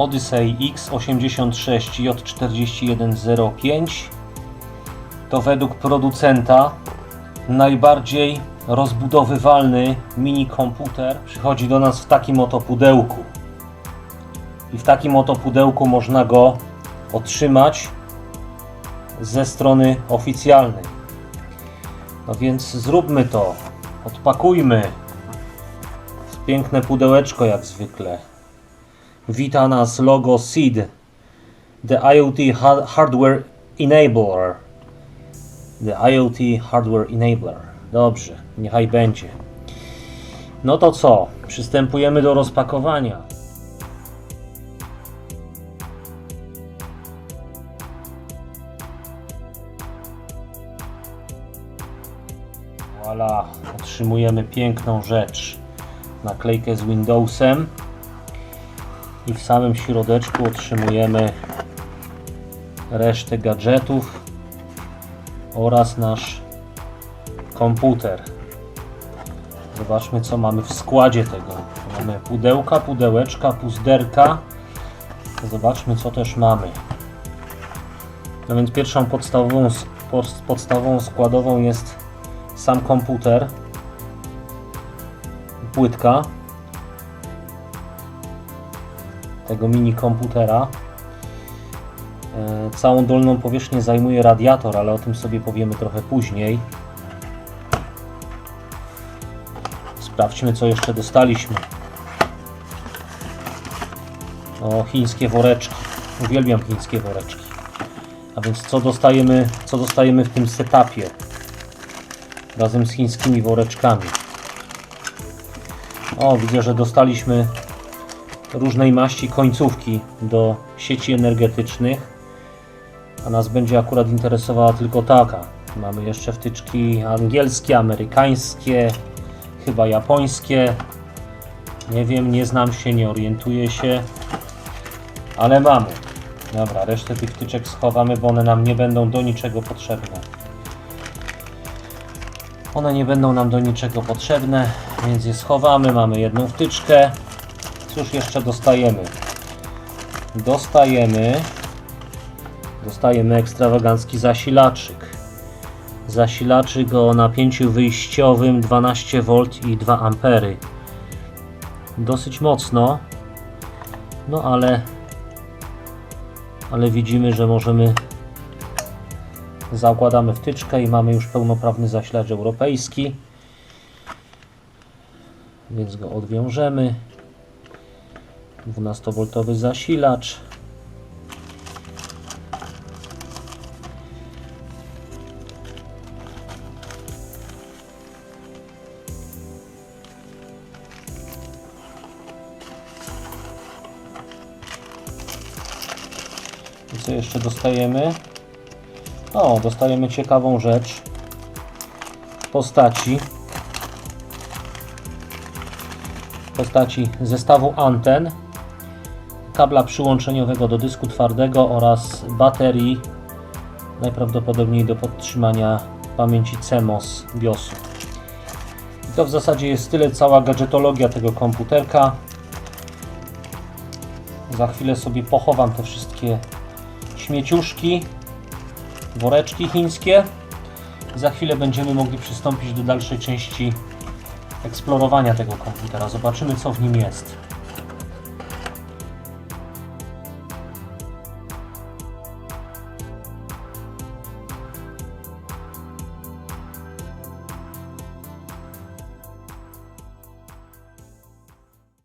Odyssey X86J4105 to według producenta najbardziej rozbudowywalny mini komputer. Przychodzi do nas w takim oto pudełku. I w takim oto pudełku można go otrzymać ze strony oficjalnej. No więc zróbmy to. Odpakujmy. Piękne pudełeczko jak zwykle. Wita nas logo SEED. The IoT ha- Hardware Enabler. The IoT Hardware Enabler. Dobrze, niechaj będzie. No to co? Przystępujemy do rozpakowania. Voilà, otrzymujemy piękną rzecz. Naklejkę z Windowsem. I w samym środeczku otrzymujemy resztę gadżetów oraz nasz komputer. Zobaczmy co mamy w składzie tego. Mamy pudełka, pudełeczka, puzderka. Zobaczmy co też mamy. No więc pierwszą podstawową, podstawową składową jest sam komputer, płytka tego mini komputera. E, Całą dolną powierzchnię zajmuje radiator, ale o tym sobie powiemy trochę później. Sprawdźmy, co jeszcze dostaliśmy. O, chińskie woreczki. Uwielbiam chińskie woreczki. A więc co dostajemy, co dostajemy w tym setupie? Razem z chińskimi woreczkami. O, widzę, że dostaliśmy różnej maści końcówki do sieci energetycznych. A nas będzie akurat interesowała tylko taka. Mamy jeszcze wtyczki angielskie, amerykańskie, chyba japońskie. Nie wiem, nie znam się, nie orientuję się. Ale mamy. Dobra, resztę tych wtyczek schowamy, bo one nam nie będą do niczego potrzebne. One nie będą nam do niczego potrzebne, więc je schowamy. Mamy jedną wtyczkę. Cóż jeszcze dostajemy? Dostajemy dostajemy ekstrawagancki zasilaczyk. Zasilaczyk o napięciu wyjściowym 12V i 2 A. Dosyć mocno. No ale ale widzimy, że możemy zakładamy wtyczkę i mamy już pełnoprawny zasilacz europejski. Więc go odwiążemy. 12V zasilacz. I co jeszcze dostajemy? O, dostajemy ciekawą rzecz postaci postaci zestawu anten, kabla przyłączeniowego do dysku twardego oraz baterii najprawdopodobniej do podtrzymania pamięci CMOS BIOSu. I to w zasadzie jest tyle cała gadżetologia tego komputerka. Za chwilę sobie pochowam te wszystkie śmieciuszki, woreczki chińskie. Za chwilę będziemy mogli przystąpić do dalszej części eksplorowania tego komputera. Zobaczymy co w nim jest.